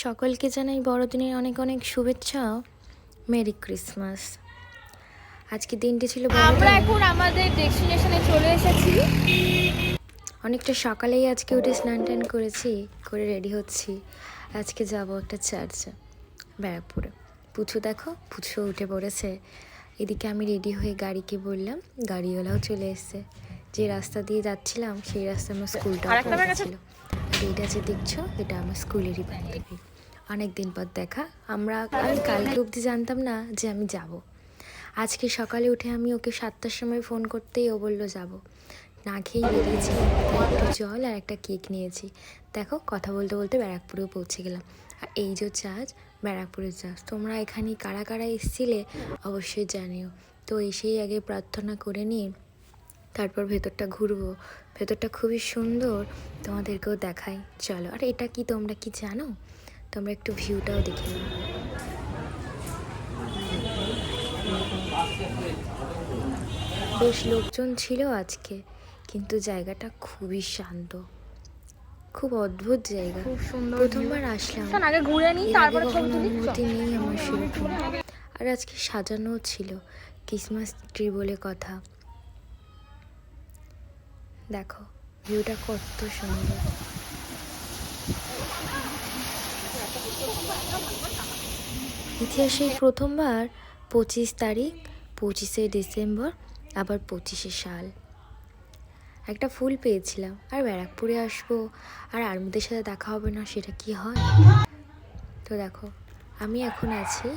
সকলকে জানাই বড়দিনের অনেক অনেক শুভেচ্ছা। Merry Christmas. আজকে দিনটি ছিল আমরা এখন আমাদের ডেস্টিনেশনে চলে এসেছি। অনেকটা সকালেই আজকে উঠে স্নান টান করেছি করে রেডি হচ্ছি। আজকে যাব একটা চার্চে ব্যারাকপুরে। পুচু দেখো পুচু উঠে পড়েছে। এদিকে আমি রেডি হয়ে গাড়িকে বললাম গাড়িওয়ালাও চলে এসেছে। যে রাস্তা দিয়ে যাচ্ছিলাম সেই রাস্তা আমার স্কুলটা ছিল এইটা যে দেখছ, এটা আমার স্কুলেরই বান্ধবী। অনেক দিন পর দেখা। আমরা আমি কালকে অবধি জানতাম না যে আমি যাব। আজকে সকালে উঠে আমি ওকে সাতটার সময় ফোন করতেই ও বলল যাব। না খেয়েই বেরিয়েছি, একটু জল আর একটা কেক নিয়েছি। দেখো, কথা বলতে বলতে ব্যারাকপুরেও পৌঁছে গেলাম। আর এই যে চার্জ ব্যারাকপুরের চার্জ তোমরা এখানে কারা কারা এসেছিলে, অবশ্যই জানিও। তো এসেই আগে প্রার্থনা করে নিয়ে তারপর ভেতরটা ঘুরবো। ভেতরটা খুবই সুন্দর। তোমাদেরকেও দেখাই। চলো আর এটা কি তোমরা কি জানো? তোমরা একটু ভিউটাও দেখে নাও। বেশ লোকজন ছিল আজকে কিন্তু জায়গাটা খুবই শান্ত। খুব অদ্ভুত জায়গা। খুব সুন্দর প্রথমবার আসলাম। আগে ঘুরে নিই তারপরে ছবি অনুমতি নেই আমার সেরকম। আর আজকে সাজানো ছিল। ক্রিসমাস ট্রি বলে কথা। দেখো ভিউটা কত সুন্দর। ইতিহাসে প্রথমবার পঁচিশ তারিখ, পঁচিশে ডিসেম্বর, আবার পঁচিশে সাল একটা ফুল পেয়েছিলাম, আর ব্যারাকপুরে আসব, আর আর্মিদের সাথে দেখা হবে না, সেটা কি হয়? তো দেখো, আমি এখন আছি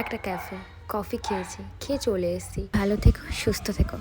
একটা ক্যাফে কফি খেয়েছি, খেয়ে চলে এসেছি। ভালো থেকো, সুস্থ থেকো।